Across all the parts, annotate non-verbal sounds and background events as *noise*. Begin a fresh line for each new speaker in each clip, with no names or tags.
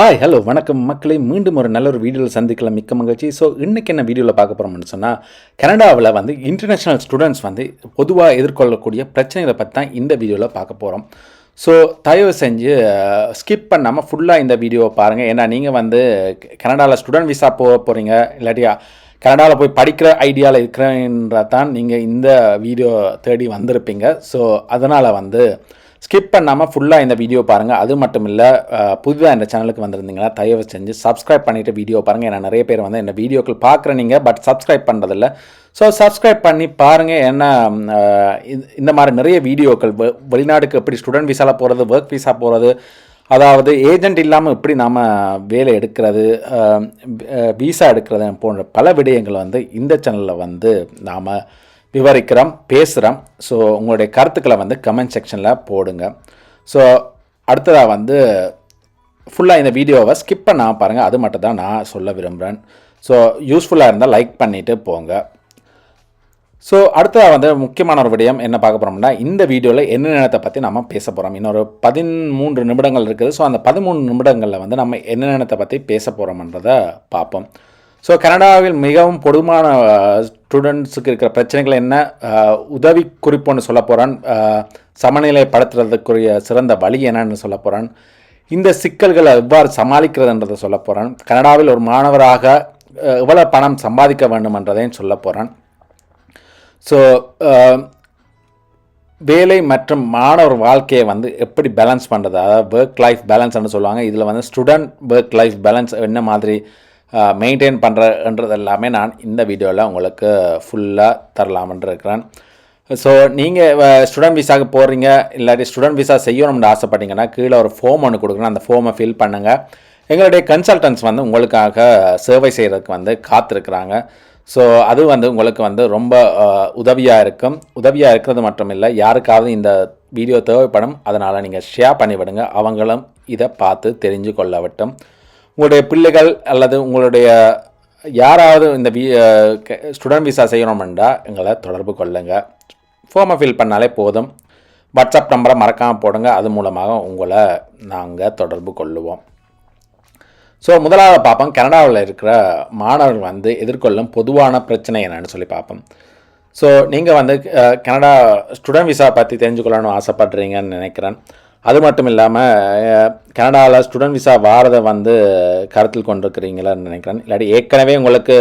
hi hello வணக்கம் மக்களை மீண்டும் ஒரு நல்ல ஒரு வீடியோவில் சந்திக்கலாம் மிக்க மகிழ்ச்சி ஸோ இன்றைக்கி என்ன வீடியோவில் பார்க்க போகிறோம்னு சொன்னால் கனடாவில் வந்து இன்டர்நேஷ்னல் ஸ்டூடெண்ட்ஸ் வந்து பொதுவாக எதிர்கொள்ளக்கூடிய பிரச்சனைகளை பற்றி தான் இந்த வீடியோவில் பார்க்க போகிறோம் ஸோ தயவு செஞ்சு ஸ்கிப் பண்ணாமல் ஃபுல்லாக இந்த வீடியோவை பாருங்கள் ஏன்னா நீங்கள் வந்து கனடாவில் ஸ்டூடெண்ட் விசா போக போகிறீங்க இல்லாட்டியா கனடாவில் போய் படிக்கிற ஐடியாவில் தான் நீங்கள் இந்த வீடியோ தேடி வந்திருப்பீங்க ஸோ அதனால் வந்து ஸ்கிப் பண்ணாமல் ஃபுல்லாக இந்த வீடியோ பாருங்கள் அது மட்டும் இல்லை புதுதாக இந்த சேனலுக்கு வந்திருந்தீங்கன்னா தயவு செஞ்சு சப்ஸ்கிரைப் பண்ணிவிட்டு வீடியோ பாருங்கள் ஏன்னா நிறைய பேர் வந்து என்ன வீடியோக்கள் பார்க்குற நீங்கள் பட் சப்ஸ்கிரைப் பண்ணுறதில்ல ஸோ சப்ஸ்கிரைப் பண்ணி பாருங்கள் ஏன்னா இந்த மாதிரி நிறைய வீடியோக்கள் வெளிநாடுக்கு எப்படி ஸ்டூடெண்ட் விசாவில் போகிறது ஒர்க் விசா போகிறது அதாவது ஏஜெண்ட் இல்லாமல் எப்படி நாம் வேலை எடுக்கிறது வீசா எடுக்கிறது போன்ற பல விடயங்கள் வந்து இந்த சேனலில் வந்து நாம் விவரிக்கிறோம் பேசுகிறோம் ஸோ உங்களுடைய கருத்துக்களை வந்து கமெண்ட் செக்ஷனில் போடுங்க ஸோ அடுத்ததாக வந்து ஃபுல்லாக இந்த வீடியோவை ஸ்கிப் பண்ணாமல் பாருங்கள் அது மட்டும் தான் நான் சொல்ல விரும்புகிறேன் ஸோ யூஸ்ஃபுல்லாக இருந்தால் லைக் பண்ணிவிட்டு போங்க ஸோ அடுத்ததாக வந்து முக்கியமான ஒரு விடயம் என்ன பார்க்க போகிறோம்னா இந்த வீடியோவில் என்ன நேரத்தை பற்றி நம்ம பேச போகிறோம் இன்னொரு பதிமூன்று நிமிடங்கள் இருக்குது ஸோ அந்த பதிமூணு நிமிடங்களில் வந்து நம்ம என்ன நேரத்தை பற்றி பேச போகிறோம்ன்றதை பார்ப்போம் ஸோ கனடாவில் மிகவும் பொதுமான ஸ்டூடெண்ட்ஸுக்கு இருக்கிற பிரச்சனைகள் என்ன உதவி குறிப்புன்னு சொல்ல போகிறான் படுத்துறதுக்குரிய சிறந்த வழி என்னன்னு சொல்ல போகிறான் இந்த சிக்கல்களை எவ்வாறு சமாளிக்கிறதுன்றதை சொல்ல போகிறான் கனடாவில் ஒரு மாணவராக எவ்வளோ பணம் சம்பாதிக்க வேண்டுமென்றதையும் சொல்ல போகிறான் ஸோ வேலை மற்றும் மாணவர் வாழ்க்கையை வந்து எப்படி பேலன்ஸ் பண்ணுறது அதாவது ஒர்க் லைஃப் பேலன்ஸ்னு சொல்லுவாங்க இதில் வந்து ஸ்டூடெண்ட் ஒர்க் லைஃப் பேலன்ஸ் என்ன மாதிரி மெயின்டைன் பண்ணுறன்றது எல்லாமே நான் இந்த வீடியோவில் உங்களுக்கு ஃபுல்லாக தரலாமன் இருக்கிறேன் ஸோ நீங்கள் ஸ்டூடெண்ட் விசாவுக்கு போகிறீங்க இல்லாட்டி ஸ்டூடெண்ட் விசா செய்யணும்னு ஆசைப்பட்டீங்கன்னா கீழே ஒரு ஃபார்ம் ஒன்று கொடுக்குறோம் அந்த ஃபார்மை ஃபில் பண்ணுங்கள் எங்களுடைய கன்சல்டன்ஸ் வந்து உங்களுக்காக சேவை செய்கிறதுக்கு வந்து காத்திருக்கிறாங்க ஸோ அது வந்து உங்களுக்கு வந்து ரொம்ப உதவியாக இருக்கும் உதவியாக இருக்கிறது மட்டும் இல்லை யாருக்காவது இந்த வீடியோ தேவைப்படும் அதனால் நீங்கள் ஷேர் பண்ணிவிடுங்க அவங்களும் இதை பார்த்து தெரிஞ்சு கொள்ளவட்டும் உங்களுடைய பிள்ளைகள் அல்லது உங்களுடைய யாராவது இந்த ஸ்டூடெண்ட் விசா செய்யணுமெண்டா எங்களை தொடர்பு கொள்ளுங்கள் ஃபார்மை ஃபில் பண்ணாலே போதும் வாட்ஸ்அப் நம்பரை மறக்காமல் போடுங்க அது மூலமாக உங்களை நாங்கள் தொடர்பு கொள்ளுவோம் ஸோ முதலாவது பார்ப்போம் கனடாவில் இருக்கிற மாணவர்கள் வந்து எதிர்கொள்ளும் பொதுவான பிரச்சனை என்னன்னு சொல்லி பார்ப்போம் ஸோ நீங்கள் வந்து கனடா ஸ்டூடெண்ட் விசா பற்றி தெரிஞ்சுக்கொள்ளணும்னு ஆசைப்படுறீங்கன்னு நினைக்கிறேன் அது மட்டும் இல்லாமல் கனடாவில் ஸ்டூடெண்ட் விசா வாரதை வந்து கருத்தில் கொண்டிருக்கிறீங்களான்னு நினைக்கிறேன் இல்லாட்டி ஏற்கனவே உங்களுக்கு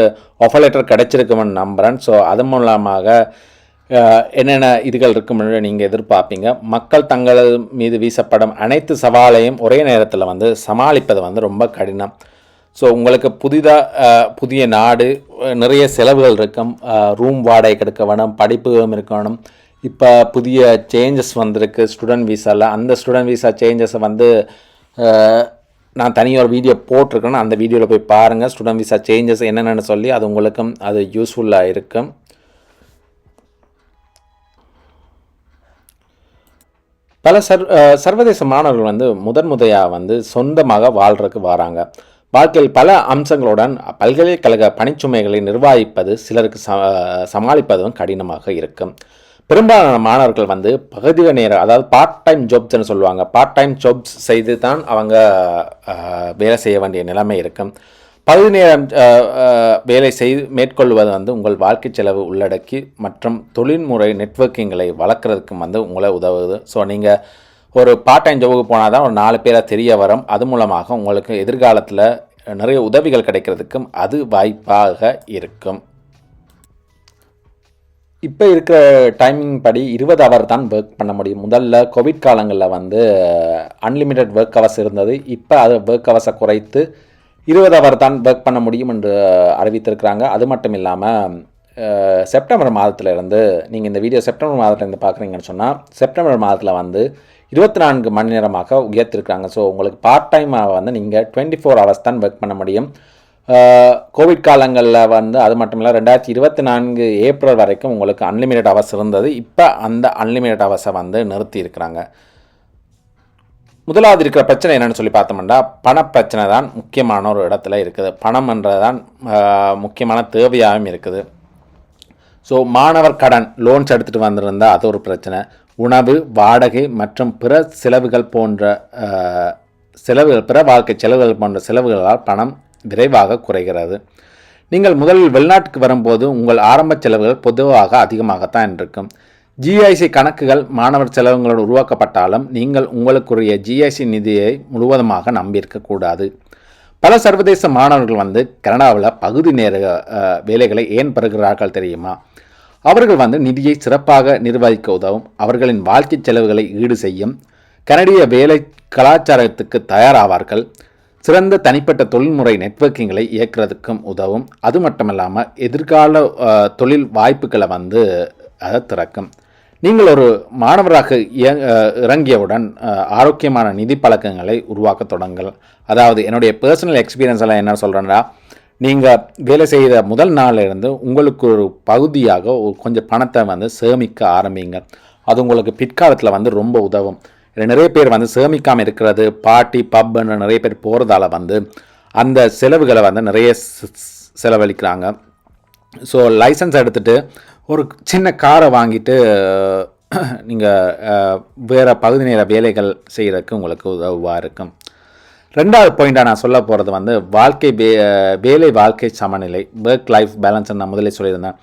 ஒஃபர் லெட்டர் கிடைச்சிருக்குமென்னு நம்புகிறேன் ஸோ அது மூலமாக என்னென்ன இதுகள் இருக்கும்னு நீங்கள் எதிர்பார்ப்பீங்க மக்கள் தங்கள் மீது வீசப்படும் அனைத்து சவாலையும் ஒரே நேரத்தில் வந்து சமாளிப்பது வந்து ரொம்ப கடினம் ஸோ உங்களுக்கு புதிதாக புதிய நாடு நிறைய செலவுகள் இருக்கும் ரூம் வாடகை கெடுக்க வேணும் படிப்புகளும் இருக்கணும் இப்போ புதிய சேஞ்சஸ் வந்திருக்கு ஸ்டூடெண்ட் வீசாவில் அந்த ஸ்டூடெண்ட் வீசா சேஞ்சஸை வந்து நான் தனியாக ஒரு வீடியோ போட்டிருக்கேன்னு அந்த வீடியோவில் போய் பாருங்கள் ஸ்டூடெண்ட் விசா சேஞ்சஸ் என்னென்னு சொல்லி அது உங்களுக்கும் அது யூஸ்ஃபுல்லாக இருக்கும் பல சர் சர்வதேச மாணவர்கள் வந்து முதன் முதையாக வந்து சொந்தமாக வாழ்கிறதுக்கு வராங்க வாழ்க்கையில் பல அம்சங்களுடன் பல்கலைக்கழக பணிச்சுமைகளை நிர்வகிப்பது சிலருக்கு ச சமாளிப்பதும் கடினமாக இருக்கும் பெரும்பாலான மாணவர்கள் வந்து பகுதிக நேரம் அதாவது பார்ட் டைம் ஜாப்ஸ்னு சொல்லுவாங்க பார்ட் டைம் ஜாப்ஸ் செய்து தான் அவங்க வேலை செய்ய வேண்டிய நிலைமை இருக்கும் பகுதி நேரம் வேலை செய்து மேற்கொள்வது வந்து உங்கள் வாழ்க்கை செலவு உள்ளடக்கி மற்றும் தொழில்முறை நெட்ஒர்க்கிங்களை வளர்க்குறதுக்கும் வந்து உங்களை உதவுது ஸோ நீங்கள் ஒரு பார்ட் டைம் ஜாபுக்கு போனால் தான் ஒரு நாலு பேராக தெரிய வரும் அது மூலமாக உங்களுக்கு எதிர்காலத்தில் நிறைய உதவிகள் கிடைக்கிறதுக்கும் அது வாய்ப்பாக இருக்கும் இப்போ இருக்கிற டைமிங் படி இருபது அவர் தான் ஒர்க் பண்ண முடியும் முதல்ல கோவிட் காலங்களில் வந்து அன்லிமிட்டெட் ஒர்க் அவர்ஸ் இருந்தது இப்போ அது ஒர்க் அவர்ஸை குறைத்து இருபது அவர் தான் ஒர்க் பண்ண முடியும் என்று அறிவித்திருக்கிறாங்க அது மட்டும் இல்லாமல் செப்டம்பர் uh, மாதத்துலேருந்து நீங்கள் இந்த வீடியோ செப்டம்பர் மாதத்துலேருந்து பார்க்குறீங்கன்னு சொன்னால் செப்டம்பர் மாதத்தில் வந்து இருபத்தி நான்கு மணி நேரமாக உயர்த்திருக்கிறாங்க ஸோ உங்களுக்கு பார்ட் டைமாக வந்து நீங்கள் டுவெண்ட்டி ஃபோர் ஹவர்ஸ் தான் ஒர்க் பண்ண முடியும் கோவிட் காலங்களில் வந்து அது மட்டும் இல்லை ரெண்டாயிரத்தி இருபத்தி நான்கு ஏப்ரல் வரைக்கும் உங்களுக்கு அன்லிமிட்டட் அவர்ஸ் இருந்தது இப்போ அந்த அன்லிமிட்டட் அவர்ஸை வந்து நிறுத்தி இருக்கிறாங்க முதலாவது இருக்கிற பிரச்சனை என்னென்னு சொல்லி பார்த்தோம்னா பணப்பிரச்சனை தான் முக்கியமான ஒரு இடத்துல இருக்குது பணம்ன்றது தான் முக்கியமான தேவையாகவும் இருக்குது ஸோ மாணவர் கடன் லோன்ஸ் எடுத்துகிட்டு வந்திருந்தால் அது ஒரு பிரச்சனை உணவு வாடகை மற்றும் பிற செலவுகள் போன்ற செலவுகள் பிற வாழ்க்கை செலவுகள் போன்ற செலவுகளால் பணம் விரைவாக குறைகிறது நீங்கள் முதலில் வெளிநாட்டுக்கு வரும்போது உங்கள் ஆரம்ப செலவுகள் பொதுவாக அதிகமாகத்தான் இருக்கும் ஜிஐசி கணக்குகள் மாணவர் செலவுகளோடு உருவாக்கப்பட்டாலும் நீங்கள் உங்களுக்குரிய ஜிஐசி நிதியை முழுவதுமாக நம்பியிருக்கக்கூடாது பல சர்வதேச மாணவர்கள் வந்து கனடாவில் பகுதி நேர வேலைகளை ஏன் பெறுகிறார்கள் தெரியுமா அவர்கள் வந்து நிதியை சிறப்பாக நிர்வகிக்க உதவும் அவர்களின் வாழ்க்கை செலவுகளை ஈடு செய்யும் கனடிய வேலை கலாச்சாரத்துக்கு தயாராவார்கள் சிறந்த தனிப்பட்ட தொழில்முறை நெட்ஒர்க்கிங்களை இயக்கிறதுக்கும் உதவும் அது மட்டும் இல்லாமல் எதிர்கால தொழில் வாய்ப்புகளை வந்து அதை திறக்கும் நீங்கள் ஒரு மாணவராக இறங்கியவுடன் ஆரோக்கியமான நிதி பழக்கங்களை உருவாக்க தொடங்கல் அதாவது என்னுடைய பர்சனல் எக்ஸ்பீரியன்ஸ் எல்லாம் என்ன சொல்கிறேன்னா நீங்கள் வேலை செய்த முதல் நாளிலிருந்து உங்களுக்கு ஒரு பகுதியாக கொஞ்சம் பணத்தை வந்து சேமிக்க ஆரம்பிங்க அது உங்களுக்கு பிற்காலத்தில் வந்து ரொம்ப உதவும் இல்லை நிறைய பேர் வந்து சேமிக்காமல் இருக்கிறது பாட்டி பப்னு நிறைய பேர் போகிறதால வந்து அந்த செலவுகளை வந்து நிறைய செலவழிக்கிறாங்க ஸோ லைசன்ஸ் எடுத்துகிட்டு ஒரு சின்ன காரை வாங்கிட்டு *clears throat* நீங்கள் வேறு பகுதி நேர வேலைகள் செய்கிறதுக்கு உங்களுக்கு உதவுவாக இருக்கும் ரெண்டாவது பாயிண்ட்டாக நான் சொல்ல போகிறது வந்து வாழ்க்கை வேலை வாழ்க்கை சமநிலை ஒர்க் லைஃப் பேலன்ஸ் நான் முதலே சொல்லியிருந்தேன்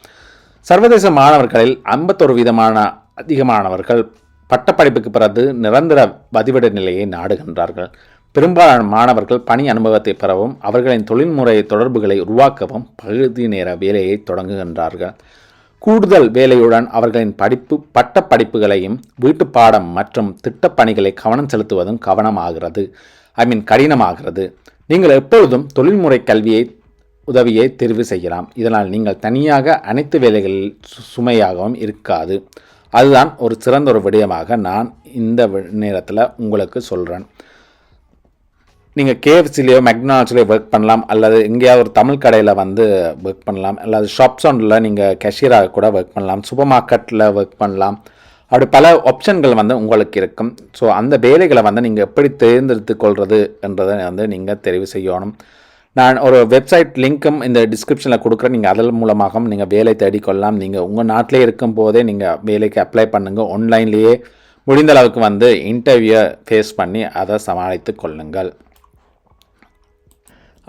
சர்வதேச மாணவர்களில் ஐம்பத்தொரு விதமான அதிகமானவர்கள் பட்டப்படிப்புக்கு பிறகு நிரந்தர பதிவிட நிலையை நாடுகின்றார்கள் பெரும்பாலான மாணவர்கள் பணி அனுபவத்தை பெறவும் அவர்களின் தொழில்முறை தொடர்புகளை உருவாக்கவும் பகுதி நேர வேலையை தொடங்குகின்றார்கள் கூடுதல் வேலையுடன் அவர்களின் படிப்பு பட்ட படிப்புகளையும் வீட்டு பாடம் மற்றும் திட்டப்பணிகளை கவனம் செலுத்துவதும் கவனமாகிறது ஐ மீன் கடினமாகிறது நீங்கள் எப்பொழுதும் தொழில்முறை கல்வியை உதவியை தெரிவு செய்யலாம் இதனால் நீங்கள் தனியாக அனைத்து வேலைகளில் சுமையாகவும் இருக்காது அதுதான் ஒரு சிறந்த ஒரு விடயமாக நான் இந்த நேரத்தில் உங்களுக்கு சொல்கிறேன் நீங்கள் கேஎஃப்சிலேயோ மெக்டானல்ட்ஸ்லேயோ ஒர்க் பண்ணலாம் அல்லது எங்கேயாவது ஒரு தமிழ் கடையில் வந்து ஒர்க் பண்ணலாம் அல்லது ஷாப் சவுண்டில் நீங்கள் கேஷியராக கூட ஒர்க் பண்ணலாம் சூப்பர் மார்க்கெட்டில் ஒர்க் பண்ணலாம் அப்படி பல ஆப்ஷன்கள் வந்து உங்களுக்கு இருக்கும் ஸோ அந்த வேலைகளை வந்து நீங்கள் எப்படி தேர்ந்தெடுத்து கொள்வது என்றதை வந்து நீங்கள் தெரிவு செய்யணும் நான் ஒரு வெப்சைட் லிங்க்கும் இந்த டிஸ்கிரிப்ஷனில் கொடுக்குறேன் நீங்கள் அதன் மூலமாகவும் நீங்கள் வேலை தேடிக்கொள்ளலாம் நீங்கள் உங்கள் நாட்டிலே இருக்கும் போதே நீங்கள் வேலைக்கு அப்ளை பண்ணுங்கள் ஆன்லைன்லேயே முடிந்த அளவுக்கு வந்து இன்டர்வியூ ஃபேஸ் பண்ணி அதை சமாளித்து கொள்ளுங்கள்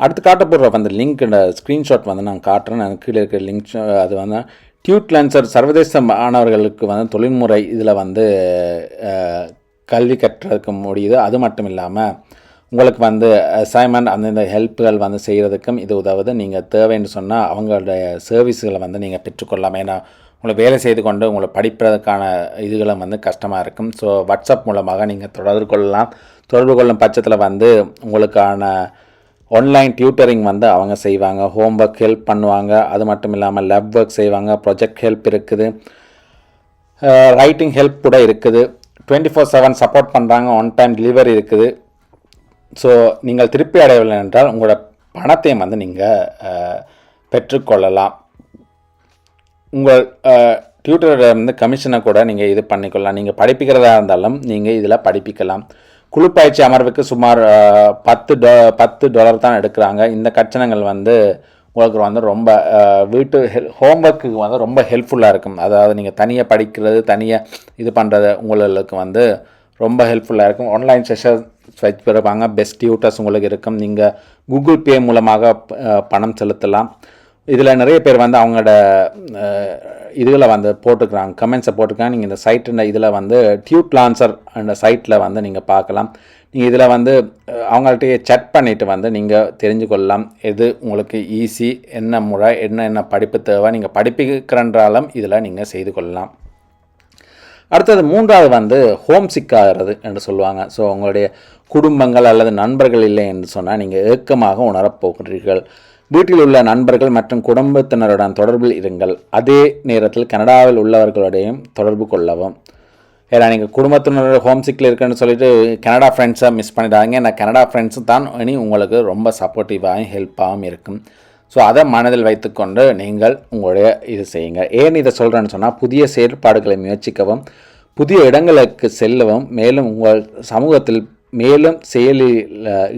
அடுத்து காட்டப்படுற போடுற அந்த லிங்க்கோட ஸ்க்ரீன்ஷாட் வந்து நான் காட்டுறேன் நான் கீழே இருக்கிற லிங்க் அது வந்து டியூட் லான்சர் சர்வதேச மாணவர்களுக்கு வந்து தொழில்முறை இதில் வந்து கல்வி கற்றுக்க முடியுது அது மட்டும் இல்லாமல் உங்களுக்கு வந்து அசைன்மெண்ட் அந்தந்த ஹெல்ப்புகள் வந்து செய்கிறதுக்கும் இது உதவுது நீங்கள் தேவைன்னு சொன்னால் அவங்களுடைய சர்வீஸுகளை வந்து நீங்கள் பெற்றுக்கொள்ளலாம் ஏன்னா உங்களை வேலை செய்து கொண்டு உங்களை படிப்பதற்கான இதுகளும் வந்து கஷ்டமாக இருக்கும் ஸோ வாட்ஸ்அப் மூலமாக நீங்கள் தொடர்பு கொள்ளலாம் தொடர்பு கொள்ளும் பட்சத்தில் வந்து உங்களுக்கான ஆன்லைன் டியூட்டரிங் வந்து அவங்க செய்வாங்க ஹோம் ஒர்க் ஹெல்ப் பண்ணுவாங்க அது மட்டும் இல்லாமல் லெப் ஒர்க் செய்வாங்க ப்ரொஜெக்ட் ஹெல்ப் இருக்குது ரைட்டிங் ஹெல்ப் கூட இருக்குது டுவெண்ட்டி ஃபோர் செவன் சப்போர்ட் பண்ணுறாங்க ஒன் டைம் டெலிவரி இருக்குது ஸோ நீங்கள் திருப்பி அடையவில்லை என்றால் உங்களோட பணத்தையும் வந்து நீங்கள் பெற்றுக்கொள்ளலாம் உங்கள் டியூட்டரோட வந்து கமிஷனை கூட நீங்கள் இது பண்ணிக்கொள்ளலாம் நீங்கள் படிப்பிக்கிறதா இருந்தாலும் நீங்கள் இதில் படிப்பிக்கலாம் குழு பயிற்சி அமர்வுக்கு சுமார் பத்து டொ பத்து டாலர் தான் எடுக்கிறாங்க இந்த கட்சணங்கள் வந்து உங்களுக்கு வந்து ரொம்ப வீட்டு ஹெல் ஹோம்ஒர்க்கு வந்து ரொம்ப ஹெல்ப்ஃபுல்லாக இருக்கும் அதாவது நீங்கள் தனியாக படிக்கிறது தனியாக இது பண்ணுறது உங்களுக்கு வந்து ரொம்ப ஹெல்ப்ஃபுல்லாக இருக்கும் ஆன்லைன் செஷன் ஸ்வைப் பண்ணுவாங்க பெஸ்ட் டியூட்டர்ஸ் உங்களுக்கு இருக்கும் நீங்கள் கூகுள் பே மூலமாக பணம் செலுத்தலாம் இதில் நிறைய பேர் வந்து அவங்களோட இதில் வந்து போட்டுக்கிறாங்க கமெண்ட்ஸை போட்டுக்கிறாங்க நீங்கள் இந்த சைட்டு இதில் வந்து டியூப் லான்சர் அந்த சைட்டில் வந்து நீங்கள் பார்க்கலாம் நீங்கள் இதில் வந்து அவங்கள்ட்டயே சட் பண்ணிவிட்டு வந்து நீங்கள் தெரிஞ்சு கொள்ளலாம் எது உங்களுக்கு ஈஸி என்ன முறை என்ன என்ன படிப்பு தேவை நீங்கள் படிப்புக்கிறன்றாலும் இதில் நீங்கள் செய்து கொள்ளலாம் அடுத்தது மூன்றாவது வந்து ஹோம் சிக்காகிறது என்று சொல்லுவாங்க ஸோ உங்களுடைய குடும்பங்கள் அல்லது நண்பர்கள் இல்லை என்று சொன்னால் நீங்கள் ஏக்கமாக உணரப்போகிறீர்கள் வீட்டில் உள்ள நண்பர்கள் மற்றும் குடும்பத்தினருடன் தொடர்பில் இருங்கள் அதே நேரத்தில் கனடாவில் உள்ளவர்களுடையும் தொடர்பு கொள்ளவும் ஏன்னா நீங்கள் குடும்பத்தினரோட ஹோம் சிக்கில் இருக்குன்னு சொல்லிட்டு கனடா ஃப்ரெண்ட்ஸை மிஸ் பண்ணிடாங்க ஏன்னா கனடா ஃப்ரெண்ட்ஸு தான் இனி உங்களுக்கு ரொம்ப சப்போர்ட்டிவாகவும் ஹெல்ப்பாகவும் இருக்கும் ஸோ அதை மனதில் வைத்துக்கொண்டு நீங்கள் உங்களுடைய இது செய்யுங்க ஏன் இதை சொல்கிறேன்னு சொன்னால் புதிய செயற்பாடுகளை முயற்சிக்கவும் புதிய இடங்களுக்கு செல்லவும் மேலும் உங்கள் சமூகத்தில் மேலும் செயலில்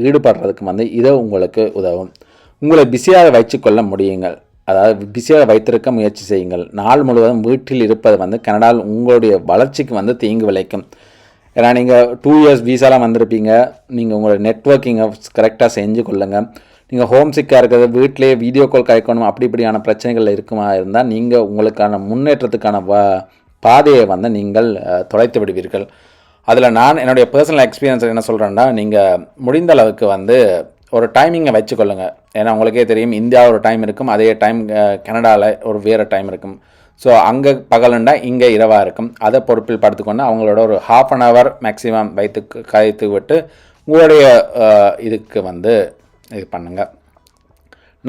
ஈடுபடுறதுக்கு வந்து இதை உங்களுக்கு உதவும் உங்களை பிஸியாக வச்சுக்கொள்ள முடியுங்கள் அதாவது பிஸியாக வைத்திருக்க முயற்சி செய்யுங்கள் நாள் முழுவதும் வீட்டில் இருப்பது வந்து கனடாவில் உங்களுடைய வளர்ச்சிக்கு வந்து தீங்கு விளைக்கும் ஏன்னா நீங்கள் டூ இயர்ஸ் வீசாலாம் வந்திருப்பீங்க நீங்கள் உங்களோட நெட்ஒர்க்கிங்கை கரெக்டாக செஞ்சு கொள்ளுங்கள் நீங்கள் ஹோம் சிக்காக இருக்கிறது வீட்டிலேயே வீடியோ கால் கழிக்கணும் அப்படி இப்படியான பிரச்சனைகள் இருக்குமா இருந்தால் நீங்கள் உங்களுக்கான முன்னேற்றத்துக்கான வ பாதையை வந்து நீங்கள் தொலைத்து விடுவீர்கள் அதில் நான் என்னுடைய பர்சனல் எக்ஸ்பீரியன்ஸ் என்ன சொல்கிறேன்னா நீங்கள் முடிந்த அளவுக்கு வந்து ஒரு டைமிங்கை வச்சுக்கொள்ளுங்க ஏன்னா உங்களுக்கே தெரியும் இந்தியா ஒரு டைம் இருக்கும் அதே டைம் கனடாவில் ஒரு வேறு டைம் இருக்கும் ஸோ அங்கே பகலுண்டா இங்கே இரவாக இருக்கும் அதை பொறுப்பில் படுத்துக்கொண்டு அவங்களோட ஒரு ஹாஃப் அன் ஹவர் மேக்ஸிமம் வைத்து கைத்து விட்டு உங்களுடைய இதுக்கு வந்து இது பண்ணுங்கள்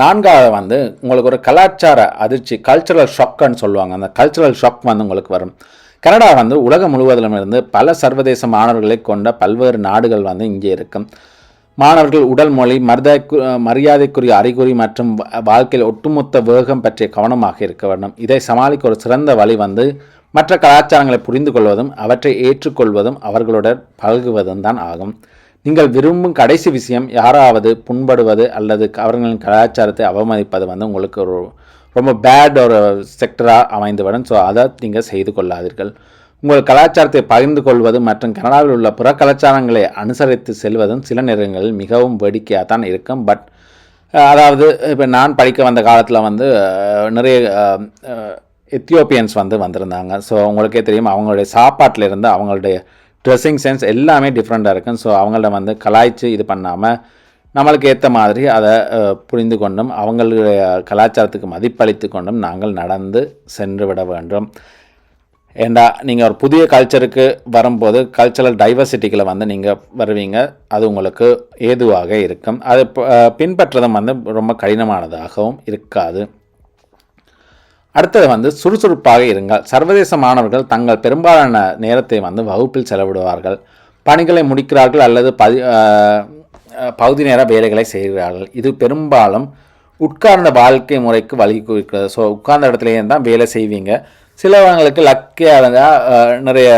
நான்காவது வந்து உங்களுக்கு ஒரு கலாச்சார அதிர்ச்சி கல்ச்சுரல் ஷாக்குன்னு சொல்லுவாங்க அந்த கல்ச்சுரல் ஷாக் வந்து உங்களுக்கு வரும் கனடா வந்து உலகம் முழுவதிலும் இருந்து பல சர்வதேச மாணவர்களை கொண்ட பல்வேறு நாடுகள் வந்து இங்கே இருக்கும் மாணவர்கள் உடல் மொழி மரியாதை மரியாதைக்குரிய அறிகுறி மற்றும் வாழ்க்கையில் ஒட்டுமொத்த வேகம் பற்றிய கவனமாக இருக்க வேண்டும் இதை சமாளிக்க ஒரு சிறந்த வழி வந்து மற்ற கலாச்சாரங்களை புரிந்து கொள்வதும் அவற்றை ஏற்றுக்கொள்வதும் அவர்களுடன் பழகுவதும் தான் ஆகும் நீங்கள் விரும்பும் கடைசி விஷயம் யாராவது புண்படுவது அல்லது அவர்களின் கலாச்சாரத்தை அவமதிப்பது வந்து உங்களுக்கு ஒரு ரொம்ப பேட் ஒரு செக்டராக அமைந்துவிடும் ஸோ அதை நீங்கள் செய்து கொள்ளாதீர்கள் உங்கள் கலாச்சாரத்தை பகிர்ந்து கொள்வது மற்றும் கனடாவில் உள்ள புற கலாச்சாரங்களை அனுசரித்து செல்வதும் சில நேரங்களில் மிகவும் வேடிக்கையாக தான் இருக்கும் பட் அதாவது இப்போ நான் படிக்க வந்த காலத்தில் வந்து நிறைய எத்தியோப்பியன்ஸ் வந்து வந்திருந்தாங்க ஸோ உங்களுக்கே தெரியும் அவங்களுடைய சாப்பாட்டிலிருந்து அவங்களுடைய ட்ரெஸ்ஸிங் சென்ஸ் எல்லாமே டிஃப்ரெண்ட்டாக இருக்கும் ஸோ அவங்கள்ட்ட வந்து கலாய்ச்சி இது பண்ணாமல் நம்மளுக்கு ஏற்ற மாதிரி அதை புரிந்து கொண்டும் அவங்களுடைய கலாச்சாரத்துக்கு மதிப்பளித்து கொண்டும் நாங்கள் நடந்து சென்று விட வேண்டும் ஏண்டா நீங்கள் ஒரு புதிய கல்ச்சருக்கு வரும்போது கல்ச்சரல் டைவர்சிட்டிகளை வந்து நீங்கள் வருவீங்க அது உங்களுக்கு ஏதுவாக இருக்கும் அதை பின்பற்றதும் வந்து ரொம்ப கடினமானதாகவும் இருக்காது அடுத்தது வந்து சுறுசுறுப்பாக இருங்கள் சர்வதேச மாணவர்கள் தங்கள் பெரும்பாலான நேரத்தை வந்து வகுப்பில் செலவிடுவார்கள் பணிகளை முடிக்கிறார்கள் அல்லது பதி பகுதி நேர வேலைகளை செய்கிறார்கள் இது பெரும்பாலும் உட்கார்ந்த வாழ்க்கை முறைக்கு வழி குறிக்கிறது ஸோ உட்கார்ந்த இடத்துலையே தான் வேலை செய்வீங்க சிலவங்களுக்கு லக்கியாக நிறைய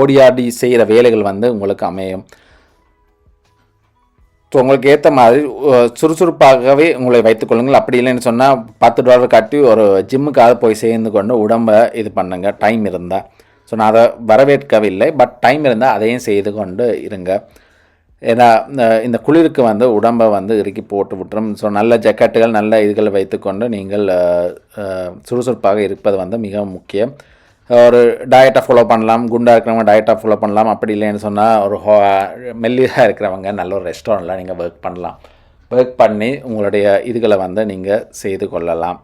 ஓடியாடி செய்கிற வேலைகள் வந்து உங்களுக்கு அமையும் ஸோ உங்களுக்கு ஏற்ற மாதிரி சுறுசுறுப்பாகவே உங்களை வைத்துக்கொள்ளுங்கள் அப்படி இல்லைன்னு சொன்னால் பத்து டாலர் காட்டி ஒரு ஜிம்முக்காக போய் சேர்ந்து கொண்டு உடம்பை இது பண்ணுங்கள் டைம் இருந்தால் ஸோ நான் அதை வரவேற்கவில்லை பட் டைம் இருந்தால் அதையும் செய்து கொண்டு இருங்க ஏன்னா இந்த குளிருக்கு வந்து உடம்பை வந்து இறுக்கி போட்டு விட்டுரும் ஸோ நல்ல ஜக்கெட்டுகள் நல்ல இதுகளை வைத்துக்கொண்டு நீங்கள் சுறுசுறுப்பாக இருப்பது வந்து மிக முக்கியம் ஒரு டயட்டை ஃபாலோ பண்ணலாம் குண்டாக இருக்கிறவங்க டயட்டை ஃபாலோ பண்ணலாம் அப்படி இல்லைன்னு சொன்னால் ஒரு ஹோ மெல்லியாக இருக்கிறவங்க நல்ல ஒரு ரெஸ்டாரண்ட்டில் நீங்கள் ஒர்க் பண்ணலாம் ஒர்க் பண்ணி உங்களுடைய இதுகளை வந்து நீங்கள் செய்து கொள்ளலாம்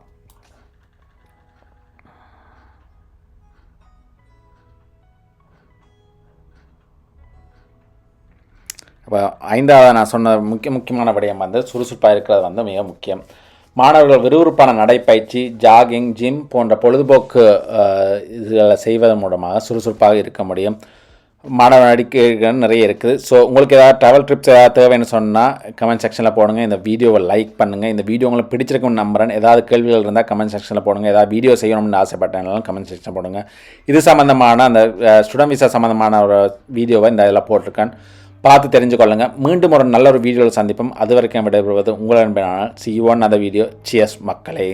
இப்போ ஐந்தாவது நான் சொன்ன முக்கிய முக்கியமான விடயம் வந்து சுறுசுறுப்பாக இருக்கிறது வந்து மிக முக்கியம் மாணவர்கள் விறுவிறுப்பான நடைப்பயிற்சி ஜாகிங் ஜிம் போன்ற பொழுதுபோக்கு இதுகளை செய்வதன் மூலமாக சுறுசுறுப்பாக இருக்க முடியும் மாணவ நடிக்கைகள் நிறைய இருக்குது ஸோ உங்களுக்கு ஏதாவது ட்ராவல் ட்ரிப்ஸ் ஏதாவது தேவைன்னு சொன்னால் கமெண்ட் செக்ஷனில் போடுங்க இந்த வீடியோவை லைக் பண்ணுங்கள் இந்த வீடியோ உங்களுக்கு பிடிச்சிருக்கும்னு நம்புறேன் ஏதாவது கேள்விகள் இருந்தால் கமெண்ட் செக்ஷனில் போடுங்க ஏதாவது வீடியோ செய்யணும்னு ஆசைப்பட்டேனாலும் கமெண்ட் செக்ஷன் போடுங்க இது சம்மந்தமான அந்த ஸ்டூடெண்ட் விசா சம்மந்தமான ஒரு வீடியோவை இந்த இதில் போட்டிருக்கேன் பார்த்து தெரிஞ்சு கொள்ளுங்க மீண்டும் ஒரு நல்ல ஒரு வீடியோவில் சந்திப்போம் அது வரைக்கும் விடைபெறுவது உங்கள் அன்பினால் சி ஒன் அந்த வீடியோ சியஸ் மக்களே